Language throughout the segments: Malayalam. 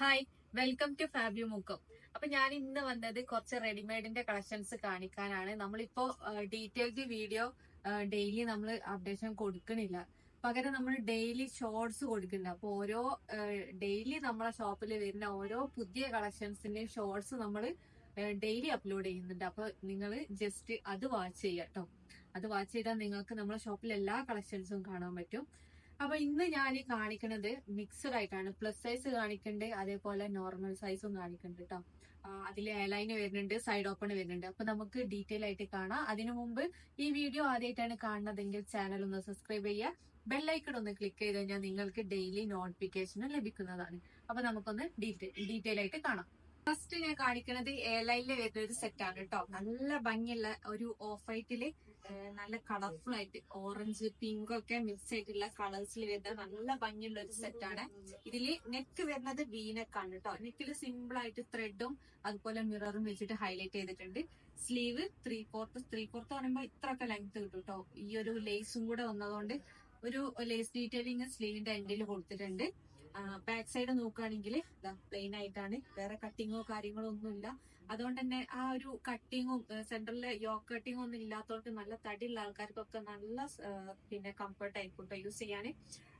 Hi welcome to Fabu Mukkam അപ്പൊ ഞാൻ ഇന്ന് വന്നത് കുറച്ച് റെഡിമെയ്ഡിന്റെ കളക്ഷൻസ് കാണിക്കാനാണ്. നമ്മളിപ്പോ ഡീറ്റെയിൽഡ് വീഡിയോ ഡെയിലി നമ്മൾ അപ്ഡേഷൻ കൊടുക്കണില്ല. പകരം നമ്മൾ ഡെയിലി ഷോർട്സ് കൊടുക്കുന്നുണ്ട്. അപ്പൊ ഓരോ ഡെയിലി നമ്മളെ ഷോപ്പിൽ വരുന്ന ഓരോ പുതിയ കളക്ഷൻസിന്റെയും ഷോർട്സ് നമ്മൾ ഡെയിലി അപ്ലോഡ് ചെയ്യുന്നുണ്ട്. അപ്പൊ നിങ്ങൾ ജസ്റ്റ് അത് വാച്ച് ചെയ്യാം കേട്ടോ അത് വാച്ച് ചെയ്താൽ നിങ്ങൾക്ക് നമ്മളെ ഷോപ്പിൽ എല്ലാ കളക്ഷൻസും കാണാൻ പറ്റും. അപ്പൊ ഇന്ന് ഞാൻ കാണിക്കുന്നത് മിക്സഡ് ആയിട്ടാണ്. പ്ലസ് സൈസ് കാണിക്കുന്നുണ്ട് അതേപോലെ നോർമൽ സൈസും കാണിക്കുന്നുണ്ട് കേട്ടോ അതിൽ എയർലൈൻ വരുന്നുണ്ട് സൈഡ് ഓപ്പൺ വരുന്നുണ്ട്. അപ്പൊ നമുക്ക് ഡീറ്റെയിൽ ആയിട്ട് കാണാം. അതിനു മുമ്പ് ഈ വീഡിയോ ആദ്യമായിട്ടാണ് കാണുന്നതെങ്കിൽ ചാനൽ ഒന്ന് സബ്സ്ക്രൈബ് ചെയ്യുക ബെല്ലൈക്കൺ ഒന്ന് ക്ലിക്ക് ചെയ്ത് കഴിഞ്ഞാൽ നിങ്ങൾക്ക് ഡെയിലി നോട്ടിഫിക്കേഷന് ലഭിക്കുന്നതാണ്. അപ്പൊ നമുക്കൊന്ന് ഡീറ്റെയിൽ ആയിട്ട് കാണാം. ഫസ്റ്റ് ഞാൻ കാണിക്കുന്നത് എയർലൈനിൽ വരുന്ന ഒരു സെറ്റ് ആണ് കേട്ടോ നല്ല ഭംഗിയുള്ള ഒരു ഓഫ് വൈറ്റിൽ നല്ല കളർഫുൾ ആയിട്ട് ഓറഞ്ച് പിങ്ക് ഒക്കെ മിക്സ് ആയിട്ടുള്ള കളേഴ്സിൽ വരുന്ന നല്ല ഭംഗിയുള്ള ഒരു സെറ്റ് ആണ്. ഇതിൽ നെക്ക് വരുന്നത് ആണ് കേട്ടോ നെക്കിൽ സിമ്പിൾ ആയിട്ട് ത്രെഡും അതുപോലെ മിററും വെച്ചിട്ട് ഹൈലൈറ്റ് ചെയ്തിട്ടുണ്ട്. Sleeve three fourth three fourth പറയുമ്പോൾ ഒക്കെ ലെങ്ത് കിട്ടും കേട്ടോ ഈ ഒരു ലേസും കൂടെ വന്നതുകൊണ്ട് ഒരു ലേസ് ഡീറ്റെയിലിങ് സ്ലീവിന്റെ എൻഡിൽ കൊടുത്തിട്ടുണ്ട്. ബാക്ക് സൈഡ് നോക്കുകയാണെങ്കിൽ പ്ലെയിൻ ആയിട്ടാണ്. വേറെ കട്ടിങ്ങോ കാര്യങ്ങളോ ഒന്നുമില്ല. അതുകൊണ്ട് തന്നെ ആ ഒരു കട്ടിങ്ങും സെന്ററിലെ യോക്ക് കട്ടിങ്ങും ഒന്നും ഇല്ലാത്തതുകൊണ്ട് നല്ല തടിയുള്ള ആൾക്കാർക്കൊക്കെ നല്ല പിന്നെ കംഫർട്ട് ആയിക്കോട്ടെ യൂസ് ചെയ്യാൻ.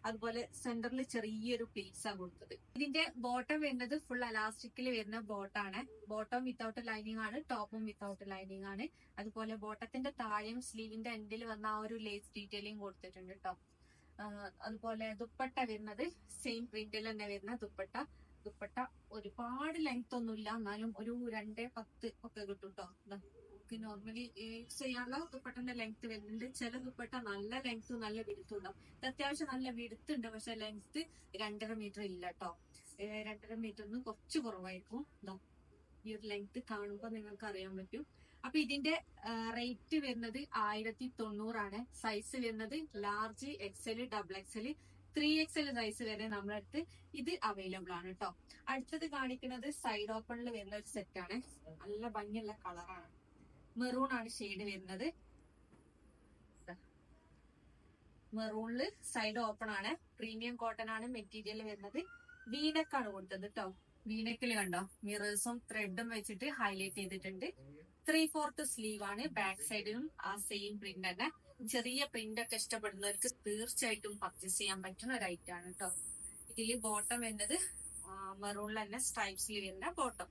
അതുപോലെ സെന്ററിൽ ചെറിയൊരു പ്ലീറ്റ്സ് ആണ് കൊടുത്തത്. ഇതിന്റെ ബോട്ടം വരുന്നത് ഫുൾ അലാസ്റ്റിക്കിൽ വരുന്ന ബോട്ടാണ് ബോട്ടം വിത്തൗട്ട് ലൈനിങ് ആണ് ടോപ്പും വിത്തൗട്ട് ലൈനിങ് ആണ്. അതുപോലെ ബോട്ടത്തിന്റെ താഴെയും സ്ലീവിന്റെ എൻഡിൽ വന്ന ആ ഒരു ലേസ് ഡീറ്റെയിലിംഗ് കൊടുത്തിട്ടുണ്ട് കേട്ടോ അതുപോലെ ദുപ്പട്ട വരുന്നത് സെയിം പ്രിന്റിൽ തന്നെ വരുന്ന ദുപ്പട്ട. ദുപ്പട്ട ഒരുപാട് ലെങ്ത് ഒന്നുമില്ല എന്നാലും ഒരു രണ്ടേ പത്ത് ഒക്കെ കിട്ടും കേട്ടോ നോർമലി യൂസ് ചെയ്യാനുള്ള ദുപ്പട്ടന്റെ ലെങ്ത് വരുന്നുണ്ട്. ചില ദുപ്പട്ട നല്ല ലെങ്ത് നല്ല വിരുത്തും ഉണ്ടാവും. അത്യാവശ്യം നല്ല വിടുത്തുണ്ട് പക്ഷെ ലെങ്ത് രണ്ടര മീറ്റർ ഇല്ല കേട്ടോ രണ്ടര മീറ്ററിന് കുറച്ച് കുറവായിരിക്കും. ഈ ഒരു ലെങ്ത് കാണുമ്പോൾ നിങ്ങൾക്ക് അറിയാൻ പറ്റും. അപ്പൊ ഇതിന്റെ റേറ്റ് വരുന്നത് ആയിരത്തി തൊണ്ണൂറാണ് സൈസ് വരുന്നത് large XL double XL three XL size വരെ നമ്മളടുത്ത് ഇത് അവൈലബിൾ ആണ് കേട്ടോ അടുത്തത് കാണിക്കുന്നത് സൈഡ് ഓപ്പണിൽ വരുന്ന ഒരു സെറ്റ് ആണ്. നല്ല ഭംഗിയുള്ള കളറാണ് മെറൂൺ ആണ് ഷെയ്ഡ് വരുന്നത്. മെറൂണിൽ സൈഡ് ഓപ്പൺ ആണ്. പ്രീമിയം കോട്ടൺ ആണ് മെറ്റീരിയൽ വരുന്നത്. വീനക്കാണ് കൊടുത്തത് കേട്ടോ വീനക്കിൽ കണ്ടോ? മിറേഴ്സും ത്രെഡും വെച്ചിട്ട് ഹൈലൈറ്റ് ചെയ്തിട്ടുണ്ട്. ത്രീ ഫോർത്ത് സ്ലീവ് ആണ് ബാക്ക് സൈഡിലും ആ സെയിം പ്രിന്റ് തന്നെ. ചെറിയ പ്രിന്റ് ഒക്കെ ഇഷ്ടപ്പെടുന്നവർക്ക് തീർച്ചയായിട്ടും പർച്ചേസ് ചെയ്യാൻ പറ്റുന്ന ഒരു ഐറ്റം ആണ് കേട്ടോ ഇതിൽ ബോട്ടം എന്നത് മെറൂണിൽ തന്നെ സ്ട്രൈപ്സിൽ വരുന്ന ബോട്ടം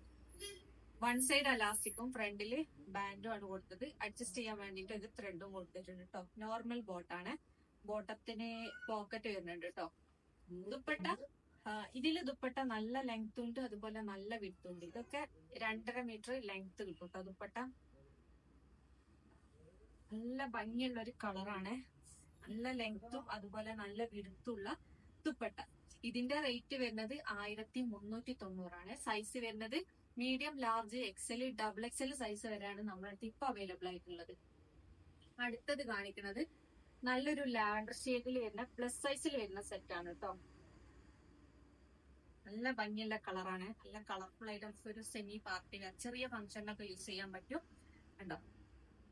വൺ സൈഡ് അലാസ്റ്റിക്കും ഫ്രണ്ടിൽ ബാൻഡും ആണ് കൊടുത്തത്. അഡ്ജസ്റ്റ് ചെയ്യാൻ വേണ്ടിട്ട് ഇത് ത്രെഡും കൊടുത്തിട്ടുണ്ട് കേട്ടോ നോർമൽ ബോട്ടാണ് ബോട്ടത്തിന് പോക്കറ്റ് വരുന്നുണ്ട് കേട്ടോ ദുപ്പട്ട ഇതിൽ ദുപ്പട്ട നല്ല ലെങ്ത് ഉണ്ട് അതുപോലെ നല്ല വിടുത്തും ഉണ്ട്. ഇതൊക്കെ രണ്ടര മീറ്റർ ലെങ്ത് കിട്ടും ദുപ്പട്ട. നല്ല ഭംഗിയുള്ള ഒരു കളറാണ് നല്ല ലെങ്ത്തും അതുപോലെ നല്ല വിടുത്തുള്ള ദുപ്പട്ട. ഇതിന്റെ റേറ്റ് വരുന്നത് ആയിരത്തി മുന്നൂറ്റി തൊണ്ണൂറാണ് സൈസ് വരുന്നത് medium large XL double XL size വരെയാണ് നമ്മുടെ അടുത്ത് ഇപ്പൊ അവൈലബിൾ ആയിട്ടുള്ളത്. അടുത്തത് കാണിക്കുന്നത് നല്ലൊരു ലാൻഡർ ഷെയ്ഡിൽ വരുന്ന പ്ലസ് സൈസിൽ വരുന്ന സെറ്റ് ആണ് കേട്ടോ നല്ല ഭംഗിയുള്ള കളറാണ്. നല്ല കളർഫുൾ ഐറ്റംസ് ഒരു സെമി പാർട്ടി ചെറിയ ഫംഗ്ഷനിലൊക്കെ യൂസ് ചെയ്യാൻ പറ്റും. കണ്ടോ?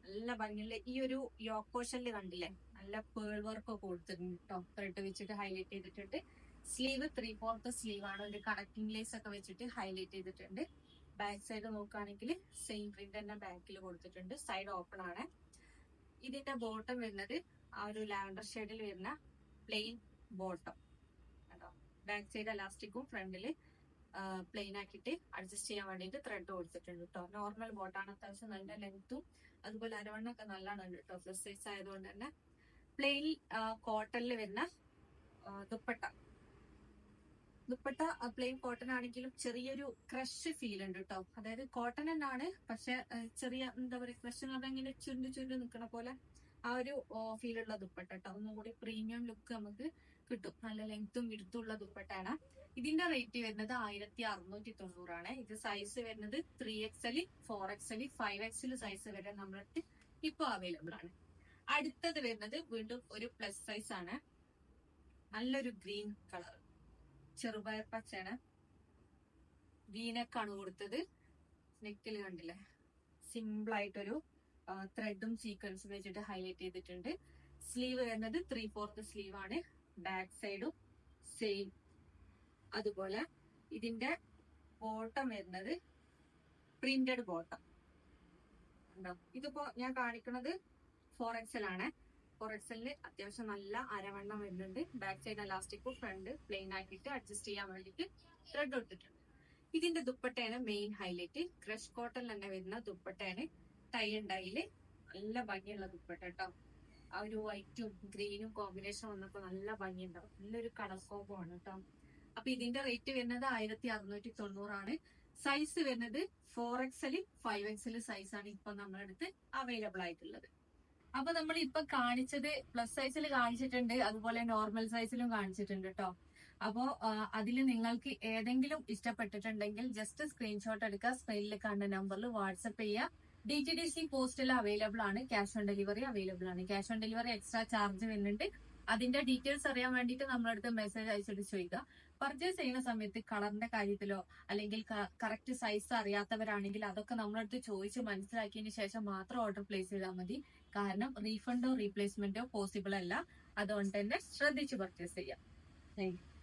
നല്ല ഭംഗിയുള്ള ഈ ഒരു യോക്കോഷൽ കണ്ടില്ലേ? നല്ല പേൾ വർക്ക് ഒക്കെ കൊടുത്തിട്ടുണ്ട് കേട്ടോ ത്രെഡ് വെച്ചിട്ട് ഹൈലൈറ്റ് ചെയ്തിട്ടുണ്ട്. സ്ലീവ് ത്രീ ഫോർത്ത് സ്ലീവ് ആണ്. ഒരു കണക്ടിങ് ലേസ് ഒക്കെ വെച്ചിട്ട് ഹൈലൈറ്റ് ചെയ്തിട്ടുണ്ട്. ബാക്ക് സൈഡ് നോക്കുകയാണെങ്കിൽ സെയിം പ്രിന്റ് തന്നെ ബാക്കിൽ കൊടുത്തിട്ടുണ്ട്. സൈഡ് ഓപ്പൺ ആണ്. ഇതിന്റെ ബോട്ടം വരുന്നത് ആ ഒരു ലാവൻഡർ ഷെയ്ഡിൽ വരുന്ന പ്ലെയിൻ ബോട്ടം ബാക്ക് സൈഡ് അലാസ്റ്റിക്കും ഫ്രണ്ടിൽ പ്ലെയിൻ ആക്കിയിട്ട് അഡ്ജസ്റ്റ് ചെയ്യാൻ വേണ്ടിയിട്ട് ത്രെഡ് കൊടുത്തിട്ടുണ്ട് കേട്ടോ നോർമൽ ബോട്ടാണ് അത്യാവശ്യം നല്ല ലെങ്ത്തും അതുപോലെ അരവണ്ണൊക്കെ നല്ലതാണ് കേട്ടോ പ്ലസ് സൈസ് ആയതുകൊണ്ട് തന്നെ പ്ലെയിൻ കോട്ടണിൽ വരുന്ന ദുപ്പട്ട. ദുപ്പട്ട പ്ലെയിൻ കോട്ടൺ ആണെങ്കിലും ചെറിയൊരു ക്രഷ് ഫീൽ ഉണ്ട് കേട്ടോ അതായത് കോട്ടൺ തന്നെയാണ് പക്ഷെ ചെറിയ എന്താ പറയുക ക്രഷ് എന്ന് പറഞ്ഞാൽ ഇങ്ങനെ ചുരുണ്ട് ചുരുണ്ട് നിൽക്കണ പോലെ ആ ഒരു ഫീൽ ഉള്ള ദുപ്പട്ട കേട്ടോ ഒന്നും കൂടി പ്രീമിയം ലുക്ക് നമുക്ക് കിട്ടും. നല്ല ലെങ്ത്തും വിടുത്തുള്ള ദുപ്പട്ടാണ്. ഇതിന്റെ റേറ്റ് വരുന്നത് ആയിരത്തി അറുന്നൂറ്റി തൊണ്ണൂറാണ് ഇത് സൈസ് വരുന്നത് three XL four XL five XL size വരെ നമ്മൾക്ക് ഇപ്പൊ അവൈലബിൾ ആണ്. അടുത്തത് വരുന്നത് വീണ്ടും ഒരു പ്ലസ് സൈസ് ആണ്. നല്ലൊരു ഗ്രീൻ കളർ ചെറുപയർ പച്ചയാണ്. വീനക്കാണ് കൊടുത്തത്. നെക്കിൽ കണ്ടില്ലേ? സിമ്പിൾ ആയിട്ടൊരു ത്രെഡും സീക്വൻസും വെച്ചിട്ട് ഹൈലൈറ്റ് ചെയ്തിട്ടുണ്ട്. സ്ലീവ് വരുന്നത് ത്രീ ഫോർത്ത് സ്ലീവ് ആണ്. ബാക്ക് സൈഡും സെയിം. അതുപോലെ ഇതിന്റെ ബോട്ടം വരുന്നത് പ്രിന്റഡ് ബോട്ടം ഉണ്ടോ ഇതിപ്പോ ഞാൻ കാണിക്കുന്നത് ഫോർ എക്സൽ ആണ്. ഫോർ എക്സലിന് അത്യാവശ്യം നല്ല അരവണ്ണം വരുന്നുണ്ട്. ബാക്ക് സൈഡ് അലാസ്റ്റിക്കും ഫ്രണ്ട് പ്ലെയിൻ ആക്കിയിട്ട് അഡ്ജസ്റ്റ് ചെയ്യാൻ വേണ്ടിയിട്ട് ത്രെഡ് ഇട്ടിട്ടുണ്ട് ഇതിന്റെ ദുപ്പട്ടയാണ് മെയിൻ ഹൈലൈറ്റ് ക്രഷ് കോട്ടൺ തന്നെ വരുന്ന ദുപ്പട്ടയാണ് ടൈ ഉണ്ടായിൽ നല്ല ഭംഗിയുള്ള ദുപ്പട്ട കേട്ടോ ആ ഒരു വൈറ്റും ഗ്രീനും കോമ്പിനേഷൻ വന്നപ്പോ നല്ല ഭംഗിയുണ്ടാവും നല്ലൊരു കളർ കോമ്പോ ആണ് കേട്ടോ അപ്പൊ ഇതിന്റെ റേറ്റ് വരുന്നത് ആയിരത്തി അറുന്നൂറ്റി തൊണ്ണൂറാണ് സൈസ് വരുന്നത് four XL five XL size ആണ് ഇപ്പൊ അടുത്ത് അവൈലബിൾ ആയിട്ടുള്ളത്. അപ്പൊ നമ്മൾ ഇപ്പൊ കാണിച്ചത് പ്ലസ് സൈസിൽ കാണിച്ചിട്ടുണ്ട്. അതുപോലെ നോർമൽ സൈസിലും കാണിച്ചിട്ടുണ്ട് കേട്ടോ അപ്പോ അതിൽ നിങ്ങൾക്ക് ഏതെങ്കിലും ഇഷ്ടപ്പെട്ടിട്ടുണ്ടെങ്കിൽ ജസ്റ്റ് സ്ക്രീൻഷോട്ട് എടുക്കുക സ്ക്രീനിൽ കണ്ട നമ്പറിൽ വാട്സപ്പ് ചെയ്യുക. ഡി ടി ഡി സി പോസ്റ്റിൽ അവൈലബിൾ ആണ് ക്യാഷ് ഓൺ ഡെലിവറി അവൈലബിൾ ആണ്. Cash on delivery extra charge വരുന്നുണ്ട്. അതിന്റെ ഡീറ്റെയിൽസ് അറിയാൻ വേണ്ടിയിട്ട് നമ്മളടുത്ത് മെസ്സേജ് അയച്ചിട്ട് ചോദിക്കുക. പർച്ചേസ് ചെയ്യുന്ന സമയത്ത് കളറിന്റെ കാര്യത്തിലോ അല്ലെങ്കിൽ കറക്റ്റ് സൈസ് അറിയാത്തവരാണെങ്കിൽ അതൊക്കെ നമ്മളടുത്ത് ചോദിച്ച് മനസ്സിലാക്കിയതിന് ശേഷം മാത്രം ഓർഡർ പ്ലേസ് ചെയ്താൽ മതി. കാരണം റീഫണ്ടോ റീപ്ലേസ്മെന്റോ പോസിബിൾ അല്ല. അതുകൊണ്ട് തന്നെ ശ്രദ്ധിച്ച് പർച്ചേസ് ചെയ്യാം. താങ്ക്